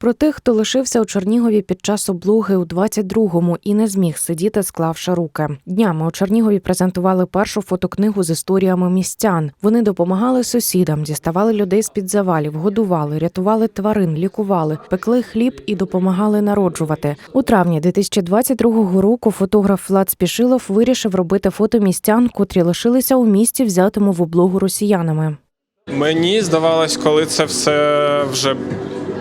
Про тих, хто лишився у Чернігові під час облоги у 22-му і не зміг сидіти, склавши руки. Днями у Чернігові презентували першу фотокнигу з історіями містян. Вони допомагали сусідам, діставали людей з під завалів, годували, рятували тварин, лікували, пекли хліб і допомагали народжувати. У травні 2022 року фотограф Влад Спішилов вирішив робити фото містян, котрі лишилися у місті, взятому в облогу росіянами. Мені здавалось, коли це все вже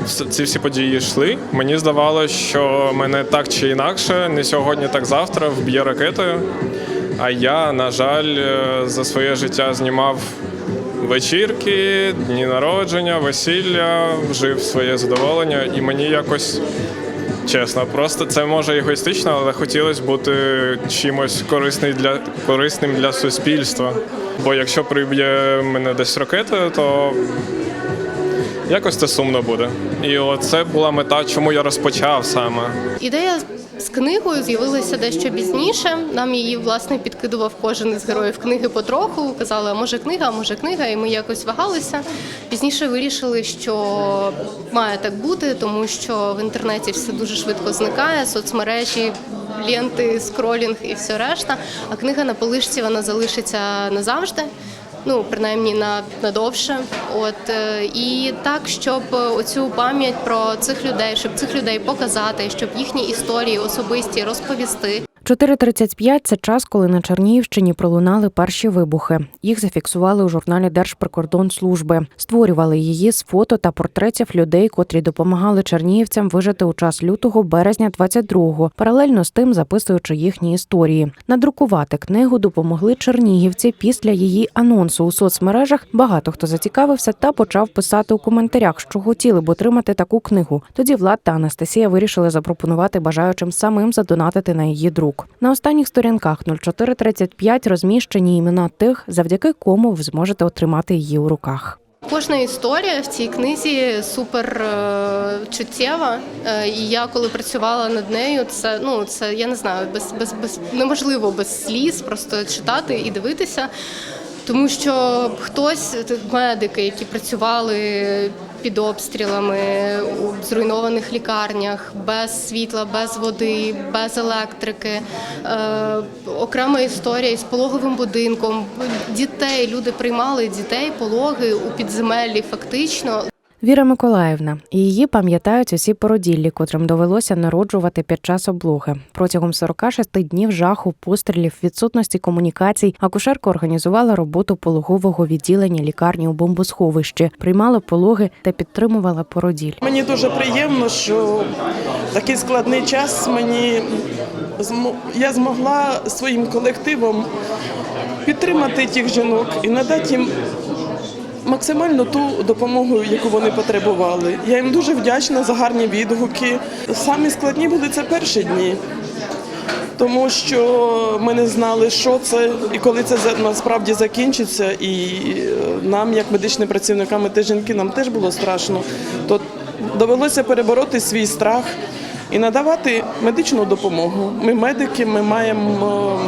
ці всі події йшли. Мені здавалось, що мене так чи інакше, не сьогодні, так завтра вб'є ракетою. А я, на жаль, е, за своє життя знімав вечірки, дні народження, весілля, жив своє задоволення, і мені якось. Чесно, просто це може егоїстично, але хотілося бути чимось корисний для корисним для суспільства. Бо якщо приб'є мене десь ракетою, то якось це сумно буде. І оце була мета, чому я розпочав саме. Ідея з книгою з'явилася дещо пізніше. Нам її власне підкидував кожен із героїв книги потроху. Казали, а може книга, а може книга, і ми якось вагалися. Пізніше вирішили, що має так бути, тому що в інтернеті все дуже швидко зникає, соцмережі. Ленти, скролінг і все решта. А книга на полишці вона залишиться назавжди. Ну, принаймні на надовше. От е, і так, щоб оцю пам'ять про цих людей, щоб цих людей показати, щоб їхні історії особисті розповісти. 4.35 – це час, коли на Чернігівщині пролунали перші вибухи. Їх зафіксували у журналі Держприкордонслужби. Створювали її з фото та портретів людей, котрі допомагали чернігівцям вижити у час лютого березня 22-го, паралельно з тим записуючи їхні історії. Надрукувати книгу допомогли чернігівці після її анонсу у соцмережах. Багато хто зацікавився та почав писати у коментарях, що хотіли б отримати таку книгу. Тоді Влад та Анастасія вирішили запропонувати бажаючим самим задонатити на її друк. На останніх сторінках 0435 розміщені імена тих, завдяки кому ви зможете отримати її у руках. Кожна історія в цій книзі супер е, чуттєва. Е, і я коли працювала над нею, це ну це я не знаю, без, без, без неможливо без сліз просто читати і дивитися. Тому що хтось, медики, які працювали під обстрілами у зруйнованих лікарнях, без світла, без води, без електрики, е, окрема історія із пологовим будинком. Дітей люди приймали дітей, пологи у підземеллі, фактично. Віра Миколаївна її пам'ятають усі породіллі, котрим довелося народжувати під час облоги. Протягом 46 днів жаху, пострілів, відсутності комунікацій, акушерка організувала роботу пологового відділення лікарні у бомбосховищі, приймала пологи та підтримувала породіль. Мені дуже приємно, що такий складний час мені я змогла своїм колективом підтримати тих жінок і надати їм максимально ту допомогу, яку вони потребували. Я їм дуже вдячна за гарні відгуки. Самі складні були це перші дні. Тому що ми не знали, що це і коли це насправді закінчиться. І е, нам, як медичним працівникам, і те жінки, нам теж було страшно. То довелося перебороти свій страх і надавати медичну допомогу. Ми медики, ми маємо.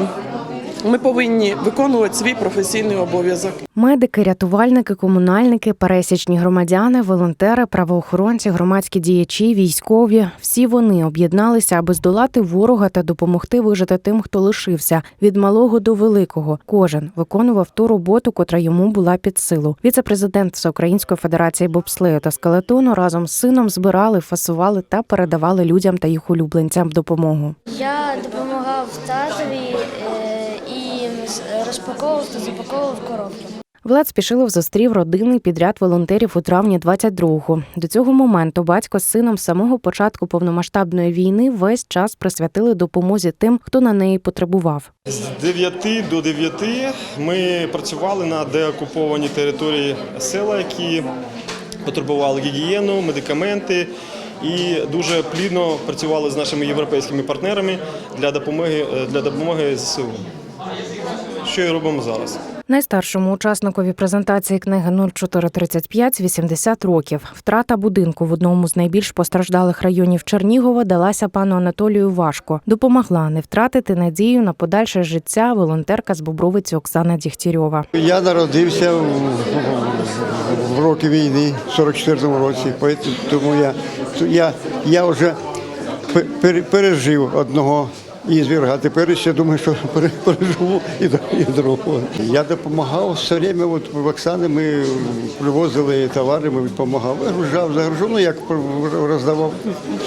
Ми повинні виконувати свій професійний обов'язок. Медики, рятувальники, комунальники, пересічні громадяни, волонтери, правоохоронці, громадські діячі, військові всі вони об'єдналися, аби здолати ворога та допомогти вижити тим, хто лишився від малого до великого. Кожен виконував ту роботу, котра йому була під силу. Віце-президент Всеукраїнської федерації бобслею та скелетону разом з сином збирали, фасували та передавали людям та їх улюбленцям допомогу. Я допомагав татові е, розпаковував та запаковував коробки. Влад Спішилов зустрів родинний підряд волонтерів у травні 22-го. До цього моменту батько з сином з самого початку повномасштабної війни весь час присвятили допомозі тим, хто на неї потребував. З 9 до 9 ми працювали на деокупованій території села, які потребували гігієну, медикаменти. І дуже плідно працювали з нашими європейськими партнерами для допомоги для допомоги ЗСУ. Що і робимо зараз. Найстаршому учасникові презентації книги 0435 80 років. Втрата будинку в одному з найбільш постраждалих районів Чернігова далася пану Анатолію важко. Допомогла не втратити надію на подальше життя волонтерка з Бобровиці Оксана Дігтярьова. Я народився в, роки війни, в 44-му році, тому я, я, я вже пережив одного ізвірга, а тепер ще думаю, що пере- переживу і, і другого. Я допомагав все время, от в Оксани ми привозили товари, ми допомагав, вигружав, загружав, ну як роздавав.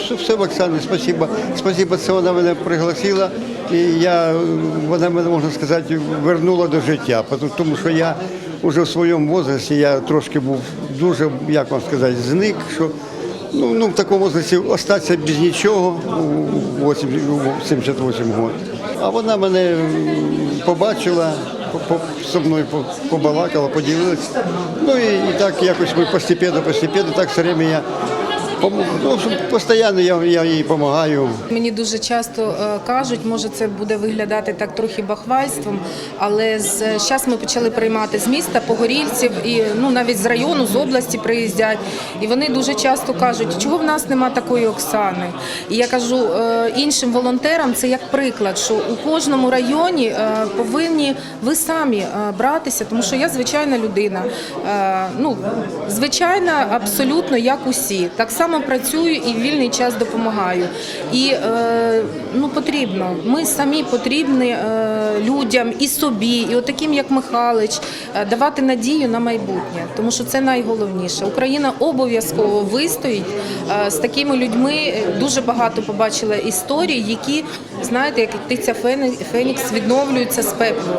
Все, все в Оксані, спасибо. Спасибо, це вона мене пригласила. І я, вона мене, можна сказати, вернула до життя, тому що я вже в своєму возрасті я трошки був дуже, як вам сказати, зник, що ну, ну в такому возрасті остатися без нічого у 8 у 78 років. А вона мене побачила, по- по- мною по- побалакала, поділилася. Ну і, і так якось ми постепенно, постепенно, так все время я ну, постійно я, я їй допомагаю. Мені дуже часто е, кажуть, може це буде виглядати так трохи бахвальством, але з зараз ми почали приймати з міста погорільців і ну навіть з району, з області приїздять. І вони дуже часто кажуть, чого в нас нема такої Оксани. І я кажу е, іншим волонтерам, це як приклад, що у кожному районі е, повинні ви самі братися, тому що я звичайна людина. Ну звичайна, абсолютно як усі. Так само працюю і в вільний час допомагаю. І е, ну потрібно. Ми самі потрібні е, людям і собі, і от таким як Михалич, е, давати надію на майбутнє, тому що це найголовніше. Україна обов'язково вистоїть з такими людьми. Дуже багато побачила історій, які знаєте, як птиця Фенікс відновлюються з пеплу,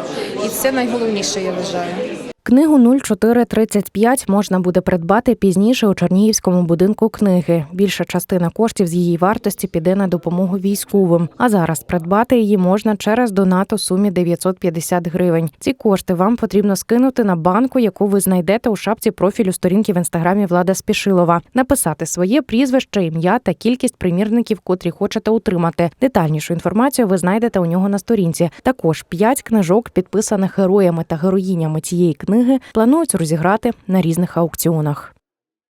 і це найголовніше, я вважаю. Книгу 0435 можна буде придбати пізніше у Чернігівському будинку книги. Більша частина коштів з її вартості піде на допомогу військовим. А зараз придбати її можна через донат у сумі 950 гривень. Ці кошти вам потрібно скинути на банку, яку ви знайдете у шапці профілю сторінки в інстаграмі Влада Спішилова, написати своє прізвище, ім'я та кількість примірників, котрі хочете утримати. Детальнішу інформацію ви знайдете у нього на сторінці. Також п'ять книжок, підписаних героями та героїнями цієї книги, планують розіграти на різних аукціонах.